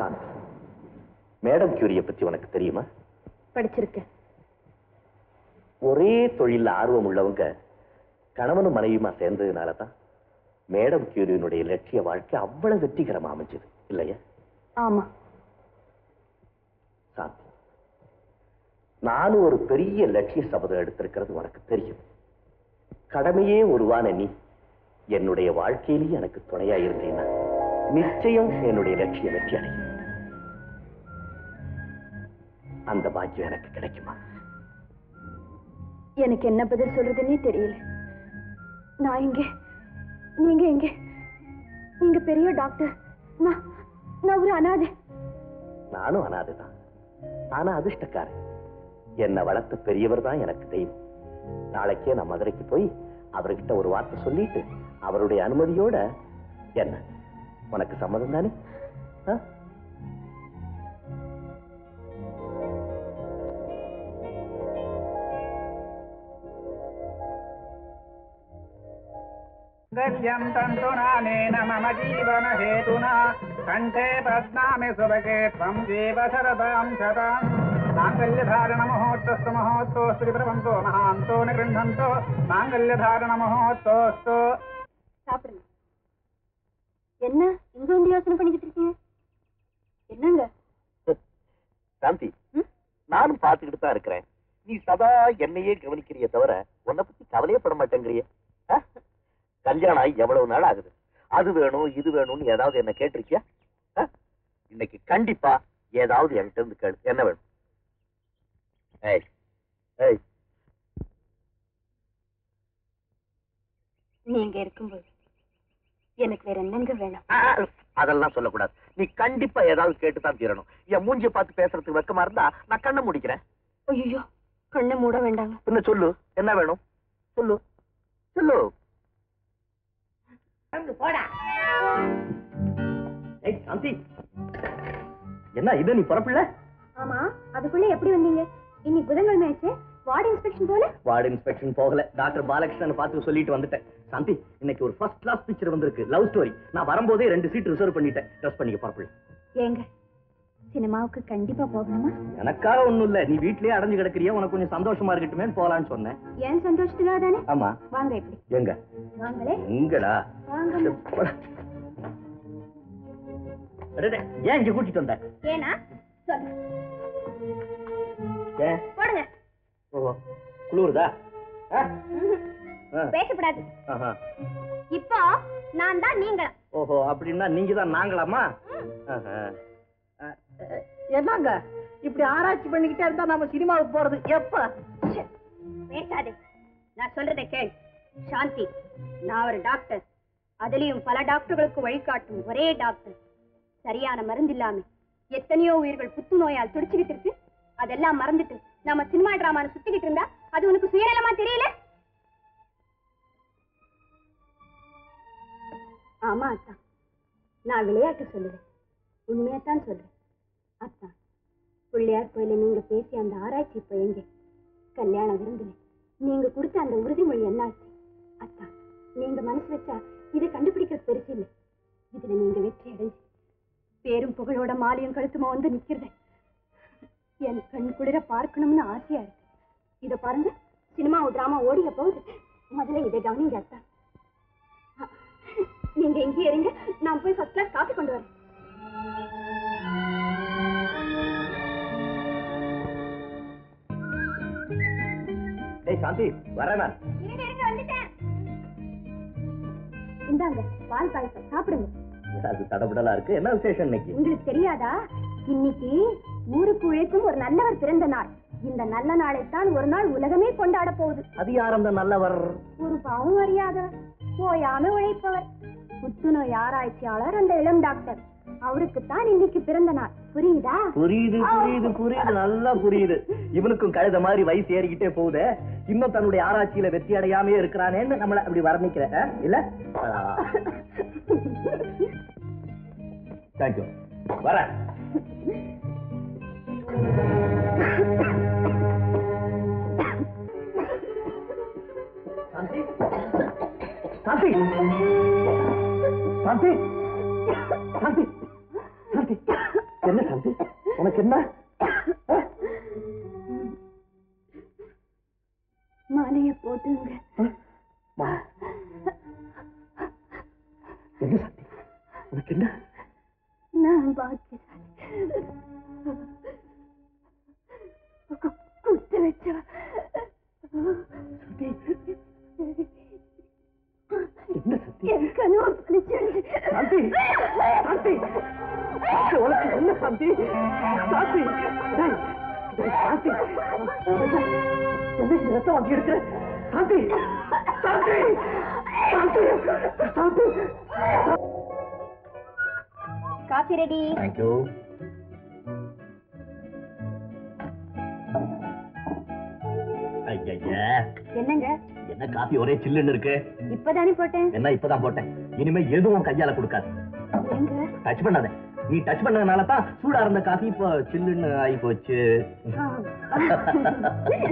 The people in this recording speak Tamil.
சாந்தி. மேடம் கியூரிய பத்தி உனக்கு தெரியுமா? படிச்சிருக்கேன். ஒரே தொழில ஆர்வம் உள்ளவங்க கணவனும் மனைவியுமா சேர்ந்ததுனால தான் மேடம் கியூரியனுடைய லட்சிய வாழ்க்கை அவ்வளவு வெற்றிகரமா அமைஞ்சது இல்லையா? ஆமா. சாந்தி நானும் ஒரு பெரிய லட்சிய சபதம் எடுத்திருக்கிறது உனக்கு தெரியும். கடமையே உருவான நீ என்னுடைய வாழ்க்கையிலேயே எனக்கு துணையா இருந்தீன்னா நிச்சயம் என்னுடைய லட்சியம் வெற்றி அடையும். அந்த பாக்கியம் எனக்கு கிடைக்குமா? எனக்கு என்ன பதில் சொல்றதுன்னே தெரியல. நான் இங்க நீங்க எங்க நீங்க பெரிய டாக்டர். நான் நான் ஒரு அனாதை. நானும் அனாதைதான். ஆனா அதிர்ஷ்டக்காரன். என்னை வளர்த்த பெரியவர் தான் எனக்கு தெய்வம். நாளைக்கே நான் மதுரைக்கு போய் அவர்கிட்ட ஒரு வார்த்தை சொல்லிட்டு அவருடைய அனுமதியோட என்ன? உனக்கு சம்மதம் தானே? ஆ? गल्यं तन्तुनानेन मम जीवनहेतुना कण्ठे बध्नामि सुभगे त्वं जीव शरदां शताम् माङ्गल्यधारणमुहूर्तस्तु मुहूर्तोऽस्तु विप्रवन्तो महान्तो निगृह्णन्तो माङ्गल्यधारणमुहूर्तोऽस्तु சாப்பிடுங்க என்ன இங்க வந்து யோசனை பண்ணிக்கிட்டு இருக்கீங்க என்னங்க சாந்தி ம்? நானும் பார்த்துக்கிட்டு தான் இருக்கிறேன் நீ சதா என்னையே கவனிக்கிறிய தவிர உன்னை பத்தி கவலையே பட மாட்டேங்கிறிய ஆ? கல்யாணம் ஆகி எவ்வளவு நாள் ஆகுது? அது வேணும் இது வேணும்னு ஏதாவது என்ன கேட்டிருக்கியா? இன்னைக்கு கண்டிப்பா ஏதாவது என்கிட்ட இருந்து கேளு. என்ன வேணும்? ஏய் ஏய். நீங்க இருக்கும்போது எனக்கு வேற என்னங்க வேணும்? அதெல்லாம் சொல்லக்கூடாது. நீ கண்டிப்பா ஏதாவது கேட்டு தான் தீரணும். என் மூஞ்சிய பார்த்து பேசுறதுக்கு வெக்கமா இருந்தா நான் கண்ணை முடிக்கிறேன். ஐயோ கண்ணை மூட வேண்டாங்க. பின்ன சொல்லு என்ன வேணும்? சொல்லு சொல்லு. ஏய் சாந்தி. என்ன இது நீ பிறப்பில்ல ஆமா அதுக்குள்ள எப்படி வந்தீங்க? இன்னைக்கு புதன்கிழமை ஆச்சு வார்டு இன்ஸ்பெக்ஷன் போல? வார்டு இன்ஸ்பெக்ஷன் போகல. டாக்டர் பாலகிருஷ்ணன் பார்த்து சொல்லிட்டு வந்துட்டேன். சாந்தி இன்னைக்கு ஒரு ஃபர்ஸ்ட் கிளாஸ் பிக்சர் வந்திருக்கு. லவ் ஸ்டோரி நான் வரும்போதே ரெண்டு சீட் ரிசர்வ் பண்ணிட்டேன். ட்ரெஸ் பண்ணிக்க பிறப்பில்ல ஏங்க சினிமாவுக்கு கண்டிப்பா போகணுமா? எனக்காக ஒண்ணும் இல்ல. நீ வீட்லயே அடைஞ்சு கிடக்குறியா? உனக்கு கொஞ்சம் சந்தோஷமா இருக்கட்டுமே போலான்னு சொன்னேன். ஏன் சந்தோஷத்துக்காக தானே ஆமா. வாங்க இப்படி. எங்க? வாங்களே. எங்கடா? ஏன் இங்க கூட்டிட்டு வந்த? ஏனா? போடுங்க. ஓஹோ குளிருதா. பேசப்படாது. இப்போ நான் தான் நீங்க ஓஹோ அப்படின்னா நீங்க தான் நாங்களாமா ஆஹா. என்னங்க? இப்படி ஆராய்ச்சி பண்ணிக்கிட்டே இருந்தா நம்ம சினிமாவுக்கு போறது எப்ப? பேசாதே. நான் சொல்றதை கேள். சாந்தி நான் ஒரு டாக்டர். அதுலயும் பல டாக்டர்களுக்கு வழிகாட்டும் ஒரே டாக்டர். சரியான மருந்து இல்லாம எத்தனையோ உயிர்கள் புத்துநோயால் துடிச்சுக்கிட்டு இருக்கு. அதெல்லாம் மறந்துட்டு நம்ம சினிமா டிராமான்னு சுத்திக்கிட்டு இருந்தா அது உனக்கு சுயநலமா தெரியல? ஆமா அத்தா. நான் விளையாட்டு சொல்லுவேன். உண்மையத்தான் சொல்றேன். அத்தா பிள்ளையார் கோயில நீங்க பேசிய அந்த ஆராய்ச்சி இப்ப எங்க? கல்யாண விருந்துல நீங்க கொடுத்த அந்த உறுதிமொழி என்னாச்சு? அத்தா நீங்க மனசு வச்சா இதை கண்டுபிடிக்கிறது பெருசு இல்லை. இதுல நீங்க வெற்றி அடைஞ்சு பேரும் புகழோட மாலையும் கழுத்துமா வந்து நிக்கிறது என் கண் குளிர பார்க்கணும்னு ஆசையா இருக்கு. இத பாருங்க சினிமா டிராமா ஓடிய போகுது முதல்ல இதை கவனிங்க அத்தா. நீங்க எங்கேயே இருங்க நான் போய் ஃபர்ஸ்ட் கிளாஸ் காப்பி கொண்டு வரேன். சாந்தி வரேன் நான் இந்தாங்க பால் பாயசம் சாப்பிடுங்க. அது தடபுடலா இருக்கு. என்ன விசேஷம் இன்னைக்கு? உங்களுக்கு தெரியாதா? இன்னைக்கு ஊருக்கு உழைக்கும் ஒரு நல்லவர் பிறந்த நாள். இந்த நல்ல நாளைத்தான் ஒரு நாள் உலகமே கொண்டாட போகுது. அது யார் அந்த நல்லவர்? ஒரு பாவம் அறியாதவர் ஓயாம உழைப்பவர். புத்துநோய் ஆராய்ச்சியாளர் அந்த இளம் டாக்டர். அவருக்குத்தான் இன்னைக்கு பிறந்த நாள். புரியுதா? புரியுது புரியுது புரியுது நல்லா புரியுது. இவனுக்கும் கழுத மாதிரி வயசு ஏறிக்கிட்டே போகுது. இன்னும் தன்னுடைய ஆராய்ச்சியில வெற்றி அடையாமே இருக்கிறானேன்னு நம்மள அப்படி வர்ணிக்கிற? இல்ல? தேங்க்யூ வரேன் சாந்தி? சாந்தி? சாந்தி? சாந்தி? உனக்கு என்ன? ரத்தம் வாங்கி எடுக்கிற Shanti Shanti Shanti Shanti coffee ready thank you ஐயா என்னங்க? என்ன காபி ஒரே சில்லுன்னு இருக்கு? இப்பதானே போட்டேன். என்ன இப்பதான் போட்டேன்? இனிமே எதுவும் கையால கொடுக்காது. எங்க? டச் பண்ணாத. நீ டச் பண்ணதுனால தான் சூடா இருந்த காஃபி இப்போ சில்லுன்னு ஆகி போச்சு.